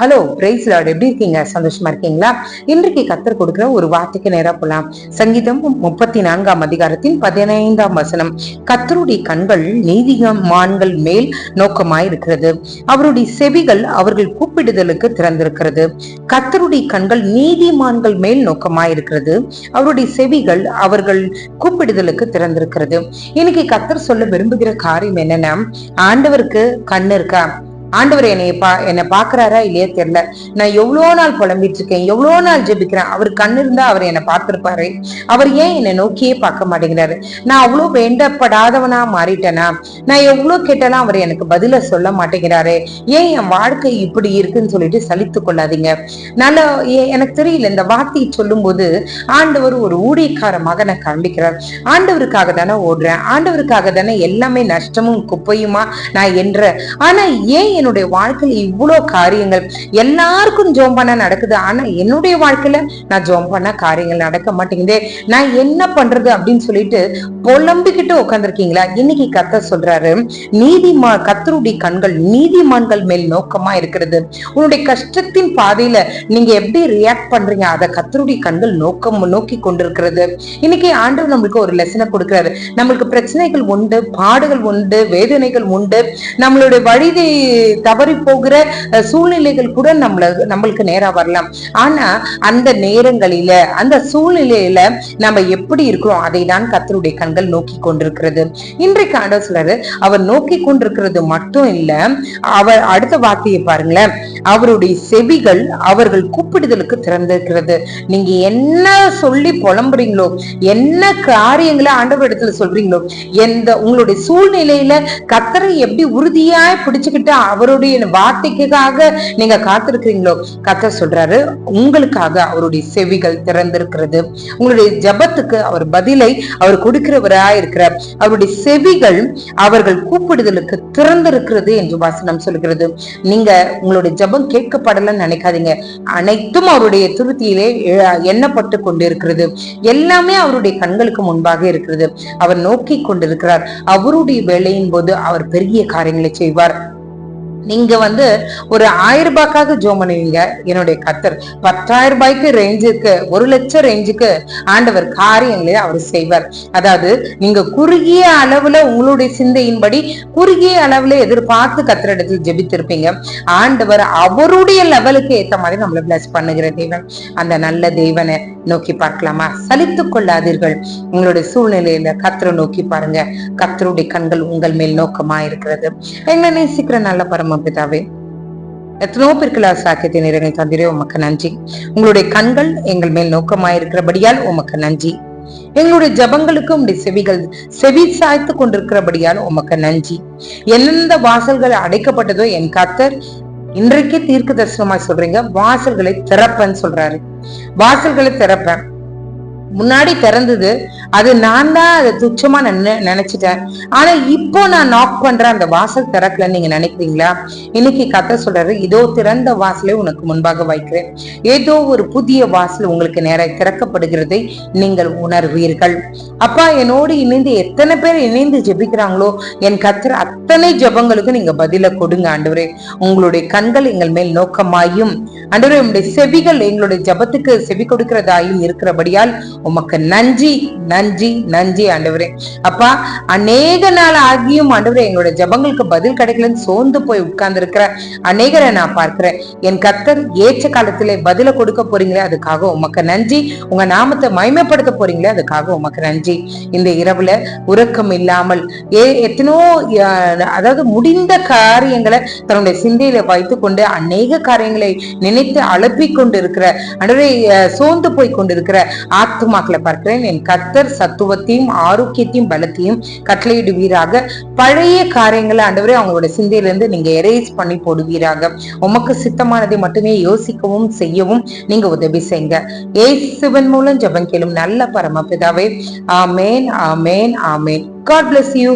Hello price Lord எப்படி இருக்கீங்க? சந்தோஷமா இருக்கீங்களா? இன்றைக்கு கத்தர் கொடுக்கிற ஒரு வார்த்தைக்கு நேரா போலாம். சங்கீதம் முப்பத்தி நான்காம் அதிகாரத்தின் பதினைந்தாம் வசனம். கத்தருடைய கண்கள் நீதிமான்கள் மேல் நோக்கமாய் இருக்கிறது அவருடைய செவிகள் அவர்கள் கூப்பிடுதலுக்கு திறந்திருக்கிறது. கத்தருடைய கண்கள் நீதிமான்கள் மேல் நோக்கமாய் இருக்கிறது அவருடைய செவிகள் அவர்கள் கூப்பிடுதலுக்கு திறந்திருக்கிறது. இன்னைக்கு கத்தர் சொல்ல விரும்புகிற காரியம் என்னன்னா ஆண்டவருக்கு கண்ணு இருக்கா? ஆண்டவர் என்னை பா என்னை பாக்குறாரா இல்லையே தெரியல. நான் எவ்வளோ நாள் புலம்பிட்டு இருக்கேன் எவ்வளோ நாள் ஜெபிக்கிறேன் அவர் கண்ணு இருந்தா அவர் என்னை பார்த்திருப்பாரு. அவர் ஏன் என்னை நோக்கியே பார்க்க மாட்டேங்கிறாரு? நான் அவ்வளோ வேண்டப்படாதவனா மாறிட்டேனா? நான் எவ்வளோ கேட்டாலும் அவர் எனக்கு பதில சொல்ல மாட்டேங்கிறாரு. ஏன் என் வாழ்க்கை இப்படி இருக்குன்னு சொல்லிட்டு சலித்து கொள்ளாதீங்க. நல்ல எனக்கு தெரியல இந்த வார்த்தையை சொல்லும் போது ஆண்டவர் ஒரு ஊழியக்கார மகனை காண்பிக்கிறார். ஆண்டவருக்காக தானே ஓடுறேன். ஆண்டவருக்காக தானே எல்லாமே நஷ்டமும் குப்பையுமா நான் என்ற ஆனா ஏன் என்னுடைய வாழ்க்கையில இவ்வளவு காரியங்கள். எல்லாருக்கும் ஜோம் பண்ண நடக்குது. ஆனா என்னுடைய வாழ்க்கையில நான் ஜோம் பண்ண காரியங்கள் நடக்க மாட்டேங்குதே. நான் என்ன பண்றது அப்படின்னு சொல்லிட்டு புலம்பிக்கிட்டு உட்காந்துருக்கீங்களா இன்னைக்கு கத்த சொல்றாரு நீதிமா கத்தருடைய கண்கள் நீதிமான்கள் மேல் நோக்கமா இருக்கிறது. உன்னுடைய கஷ்டத்தின் பாதையில நீங்க எப்படி ரியாக்ட் பண்றீங்க? அதை கத்தருடைய கண்கள் நோக்கம் நோக்கி கொண்டிருக்கிறது. இன்னைக்கு ஆண்டு நம்மளுக்கு ஒரு லெசனை கொடுக்கிறாரு. நம்மளுக்கு பிரச்சனைகள் உண்டு பாடுகள் உண்டு வேதனைகள் உண்டு. நம்மளுடைய வழிதை தவறி போகிற சூழ்நிலைகள் கூட நம்மள நம்மளுக்கு நேரா வரலாம். ஆனா அந்த நேரங்களில அந்த சூழ்நிலையில நம்ம எப்படி இருக்கிறோம் அதை தான் கத்தருடைய கண்கள் நோக்கி கொண்டிருக்கிறது. இன்றைக்கு ஆண்டவர் அவர் நோக்கி கொண்டிருக்கிறது மட்டும் இல்ல அவர் அடுத்த வார்த்தையை பாருங்களேன் அவருடைய செவிகள் அவர்கள் கூப்பிடுதலுக்கு திறந்திருக்கிறது. நீங்க என்ன சொல்லி புலம்புறீங்களோ என்ன காரியங்களை ஆண்டவர் இடத்துல சொல்றீங்களோ எந்த உங்களுடைய சூழ்நிலையில கத்தரை எப்படி உறுதியாய் பிடிச்சுக்கிட்டு அவருடைய வார்த்தைக்காக நீங்க காத்திருக்கிறீங்களோ? கத்த சொல்றாரு உங்களுக்காக அவருடைய செவிகள் திறந்திருக்கிறது. உங்களுடைய ஜபத்துக்கு அவர் பதிலை அவர் கொடுக்கிறவரா இருக்கிறார். அவருடைய செவிகள் அவர்கள் கூப்பிடுதலுக்கு திறந்திருக்கிறது என்று வாசனம் சொல்கிறது. நீங்க உங்களுடைய ஜபம் கேட்கப்படலன்னு நினைக்காதீங்க. அனைத்தும் அவருடைய திருத்தியிலே எண்ணப்பட்டு கொண்டிருக்கிறது. எல்லாமே அவருடைய கண்களுக்கு முன்பாக இருக்கிறது. அவர் நோக்கி கொண்டிருக்கிறார். அவருடைய வேலையின் போது அவர் பெரிய காரியங்களை செய்வார். நீங்க வந்து ஒரு ஆயிரம் ரூபாய்க்காக ஜோம் பண்ணுவீங்க என்னுடைய கத்தர். பத்தாயிரம் ரூபாய்க்கு ரேஞ்சுக்கு ஒரு லட்சம் ரேஞ்சுக்கு ஆண்டவர் காரியங்களை அவர் செய்வார். அதாவது நீங்க குறுகிய அளவுல உங்களுடைய சிந்தையின்படி குறுகிய அளவுல எதிர்பார்த்து கத்திர இடத்துல ஜெபித்திருப்பீங்க. ஆண்டவர் அவருடைய லெவலுக்கு ஏத்த மாதிரி நம்மளை பிளஸ் பண்ணுகிற தெய்வன் அந்த நல்ல தெய்வனை நோக்கி பார்க்கலாமா? சலித்து கொள்ளாதீர்கள். உங்களுடைய சூழ்நிலையில கத்திர நோக்கி பாருங்க. கத்தருடைய கண்கள் உங்கள் மேல் நோக்கமா இருக்கிறது என்ன நேசிக்கிற நல்ல பரம பிதாவே. எத்தனோ பேருக்குள்ள சாக்கியத்தை நிறைகள் தந்திரே உமக்கு நன்றி. உங்களுடைய கண்கள் எங்கள் மேல் நோக்கமாயிருக்கிறபடியால் உமக்கு நன்றி. எங்களுடைய ஜபங்களுக்கு உடைய செவிகள் செவி சாய்த்து கொண்டிருக்கிறபடியால் உமக்கு நன்றி. எந்தெந்த வாசல்கள் அடைக்கப்பட்டதோ என் கத்தர் இன்றைக்கே தீர்க்க தரிசனமா சொல்றீங்க. வாசல்களை திறப்பேன்னு சொல்றாரு. வாசல்களை திறப்பேன். முன்னாடி திறந்தது அது நான் தான் அதை துச்சமா நினைச்சிட்டேன். ஆனா இப்போ நான் நாக் பண்ற அந்த வாசல் திறக்கலன்னு நீங்க நினைக்கிறீங்களா? இன்னைக்கு கதை சொல்றாரு இதோ திறந்த வாசலை உனக்கு முன்பாக வைக்கிறேன். ஏதோ ஒரு புதிய வாசல் உங்களுக்கு நேர திறக்கப்படுகிறதை நீங்கள் உணர்வீர்கள். அப்பா என்னோடு இணைந்து எத்தனை பேர் இணைந்து ஜெபிக்கிறாங்களோ என் கத்திர அத்தனை ஜபங்களுக்கும் நீங்க பதில கொடுங்க ஆண்டவரே. உங்களுடைய கண்கள் எங்கள் மேல் நோக்கமாயும் ஆண்டவரே உங்களுடைய செவிகள் எங்களுடைய ஜபத்துக்கு செவி கொடுக்கிறதாயும் இருக்கிறபடியால் உமக்கு நன்றி நன்றி. நன்றி நன்றி ஆண்டவரே. அப்பா அநேக நாள் ஆகியும் ஆண்டவரே எங்களோட ஜபங்களுக்கு பதில் கிடைக்கலன்னு சோர்ந்து போய் உட்கார்ந்து இருக்கிற அநேகரை நான் பார்க்கிறேன். என் கத்தர் ஏற்ற காலத்திலே பதில கொடுக்க போறீங்களே அதுக்காக உமக்கு நன்றி. உங்க நாமத்தை மயமைப்படுத்த போறீங்களே அதுக்காக உமக்கு நன்றி. இந்த இரவுல உறக்கம் இல்லாமல் ஏ எத்தனோ அதாவது முடிந்த காரியங்களை தன்னுடைய சிந்தையில வைத்து கொண்டு அநேக காரியங்களை நினைத்து அழப்பிக் கொண்டிருக்கிற அன்றே சோர்ந்து போய் கொண்டிருக்கிற ஆத்மாக்களை பார்க்கிறேன். என் கத்தர் ஆண்டவர் சத்துவத்தையும் ஆரோக்கியத்தையும் பலத்தையும் கட்டளையிடுவீராக. பழைய காரியங்களை ஆண்டவரே அவங்களோட சிந்தையிலிருந்து நீங்க எரேஸ் பண்ணி போடுவீராக. உமக்கு சித்தமானதை மட்டுமே யோசிக்கவும் செய்யவும் நீங்க உதவி செய்யுங்க. ஏசுவன் மூலம் ஜபம் கேளும் நல்ல பரமபிதாவே. ஆமேன் ஆமேன் ஆமேன். God bless you